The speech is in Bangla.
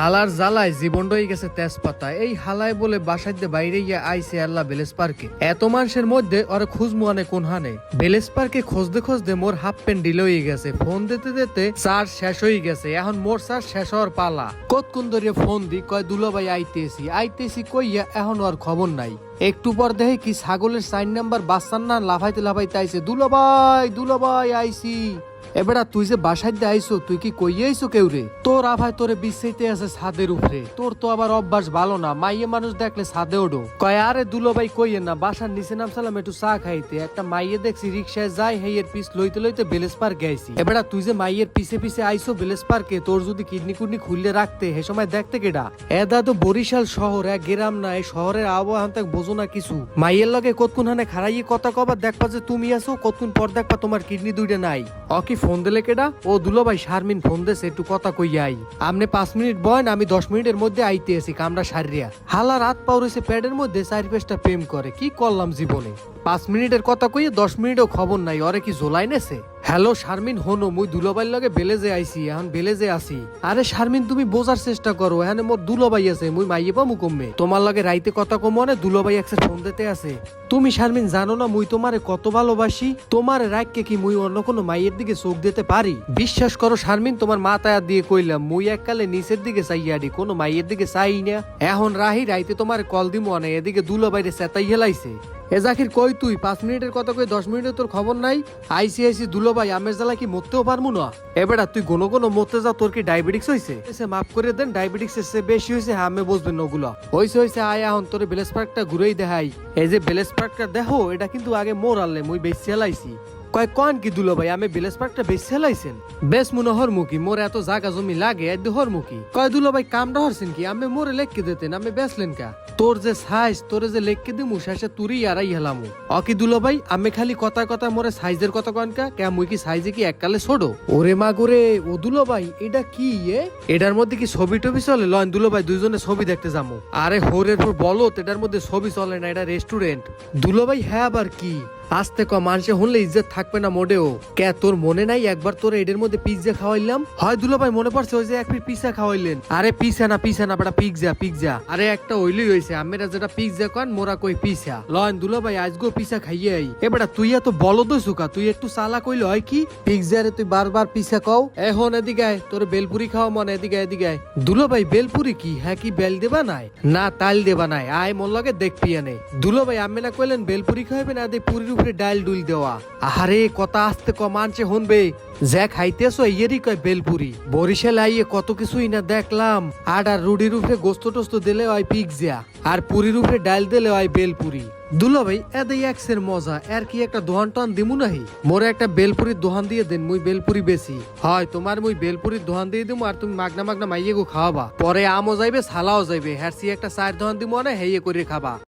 হালার জ্বালায় জীবন রয়ে গেছে তেজপাতা এই হালায় বলে দিয়ে বাইরে গিয়ে আইসে আল্লাহ বেলেস পার্কে। এত মানুষের মধ্যে ওরা খুঁজমু আনে কোন হানে? বেলেস পার্কে খুঁজতে খুঁজতে মোর হাফ প্যান্ট ডিলে হয়ে গেছে। ফোন দিতে দিতে চার্জ শেষ হয়ে গেছে। এখন মোর চার্জ শেষ হওয়ার পালা। কতক্ষণ ধরে ফোন দি, কয়, দুলাভাই আইতেছি। আইতেছি কইয়া এখন আর খবর নাই। একটু পর দেখে কি ছাগলের সাইন নাম্বার বাচ্চার না লাফাইতে লাফাইতে আইছে। দুলাভাই দুলাভাই আইসি এবারে তুই যে বাসায় দিয়ে আইসো তুই কি কই আইসো কেউ রে তোর আভাই তোরে বিশ্বাইতে আছে ছাদের উপরে। তোর তো আবার অভ্যাস ভালো না, মাইয়ে মানুষ দেখলে ছাদে ওঠো কয়, আরে দুলো ভাই কইয়ে না, বাসার নিচে নামছিলাম একটু চা খাইতে। একটা মাইয়ে দেখছি রিক্সায় যাই হেয়ের পিস লইতে লইতে বেলেস পার্ক গেছি এবারে তুই যে মাইয়ের পিছে পিছে আইসো বেলেস পার্কে, তোর যদি কিডনি কুডনি খুললে রাখতে, হে সময় দেখতে কেডা? এদা তো বরিশাল শহর এক গ্রাম না এই শহরের আবহাওয়া হান তাক বোঝো না কিছু। মাইয়ের লগে কতক্ষণ হানে খারাইয়ে কথা কবার দেখবা যে তুমি আছো, কতক্ষণ পর দেখবা তোমার কিডনি দুইটা নাই। অকি ফোন দিলে কেডা? ও দুলো ভাই শারমিন ফোন দেছে, একটু কথা কইয়া আই। আমনে পাঁচ মিনিট বয়ন, আমি দশ মিনিটের মধ্যে আইতে এসি কামড়া সারিয়া হালা রাত পাও রয়েছে প্যাডের মধ্যে, চার পেজটা প্রেম করে। কি করলাম জীবনে? পাঁচ মিনিটের কথা কইয়ে দশ মিনিটও খবর নাই, ওরে কি জোলাই নেছে? হ্যালো শারমিন, হনো, মুই দুলোবাইর লগে বেলেজে আইছি, এখন বেলেজে আছি। আরে শারমিন, তুমি বোঝার চেষ্টা করো, এখানে মোর দুলোবাই আছে, মুই মাইয়ে পামু কমবে তোমার লগে রাইতে কথা কমনে দুলোবাই একসে ফোন দিতে আছে। তুমি শারমিন, জানো না মুই তোমারে কত ভালোবাসি? তোমার রাগকে কি মুই অন্য কোনো মাইয়ের দিকে চোখ দিতে পারি? বিশ্বাস করো শারমিন, তোমার মাথায় দিয়ে কইলাম, মুই এককালে নিচের দিকে চাইয়াডি কোনো মাইয়ের দিকে চাই না। এখন রাহি, রাইতে তোমার কল দিমু না এদিকে দুলোবাইরে চেতাই হেলাইছে এ জাকির, কই তুই? পাঁচ মিনিটের কথা কই দশ মিনিটের তোর খবর নাই? আইসি আইসি দুলো ভাই আমের জ্বালা কি মরতেও পারব না? এবার তুই কোনো কোনো মরতে যা, তোর কি ডায়াবেটিক্স হয়েছে সে মাফ করে দেন, ডায়াবেটিক্স এসে বেশি হয়েছে হ্যাঁ আমি বসবেন ওগুলো। হয়েছে হয়েছে আয় এখন তোর বেলেস পার্কটা ঘুরেই দেখাই। এই যে বেলেস পার্কটা দেখো, এটা কিন্তু আগে মোর আনলে মুই বেশি হেলাইছি কয়, কন কি দুলো ভাই, আমি বিলেস পার্কটা বেশি হেলাইছেন বেশ মনে হর মুখী, মোর এত জাগা জমি লাগে এদ হর মুখী। কয়, দুলো ভাই কামটা হরছেন কি? আমি মোরে লেখকে দিতেন, আমি বেসলেন কা? তোর যে সাইজ, তোরে যে লেখকে দিমু, শেষে তুরি আড়াই হেলামু। অকি দুলো ভাই, আমি খালি কথা কথা মোরে সাইজের কথা কন কা? কে, মুই কি সাইজে কি এককালে ছোড়ো ওরে মা গোরে ও দুলো ভাই, এটা কি এ? এটার মধ্যে কি ছবি টবি চলে? লন দুলো ভাই, দুইজনে ছবি দেখতে যাব আরে, হোরের পর বলো এটার মধ্যে ছবি চলে না, এটা রেস্টুরেন্ট। দুলো ভাই হ্যাঁ আবার কি? আস্তে ক মানুষে শুনলে ইজ্জত থাকবে না মোটেও। কে তোর মনে নাই একবার তোর এদের মধ্যে পিৎজা খাওয়াইলাম? হয় দুলো ভাই মনে পড়ছে ওই যে এক পিসা খাওয়াইলেন। আরে পিসা না পিসা না বেটা পিৎজা পিৎজা আরে একটা ওইলি হইছে আমেরা যেটা পিৎজা কন, মোরা কই পিসা লয়ন দুলো ভাই আজগো পিসা খাইয়ে আই। এবারে তুই এত বলো তো সুকা তুই একটু সালা কইলে হয় কি? পিৎজারে তুই বারবার পিসা কও। এখন এদিকে তোর বেলপুরি খাওয়া মনে, এদিকে এদিকে দুলো ভাই বেলপুরি কি? হ্যাঁ কি, বেল দেবা নাই? না, তাল দেবা নাই। আয়, মোর লগে দেখবি আনে দুলো ভাই আমি না কইলেন, বেলপুরি খাইবে না দে পুরির উপরে ডাল ডুল দেওয়া। আহারে, কথা আসতে কমানছে হনবে। যা খাইতেছো ইয়েরই কয় বেলপুরি। বরিশাল আইয়ে কত কিছুই না দেখলাম। আর আর রুডির উপরে গোস্ত টোস্ত দিলে হয় পিকজা আর পুরির উপরে ডাল দিলে হয় বেলপুরি। দুলো ভাই এদের এক্সের মজা, এর কি একটা দোহান টোহান দিমু নাহি? মোরে একটা বেলপুরির দোহান দিয়ে দেন, মুই বেলপুরি বেশি। হয়, তোমার মুই বেলপুরির দোহান দিয়ে দিমু, আর তুমি মাগনা মাগনা মাইয়ে গো খাওয়াবা। পরে আমও যাইবে, সালাও যাইবে হ্যাঁ একটা চায়ের দোহান দিমু না হেয়ে করে খাবা।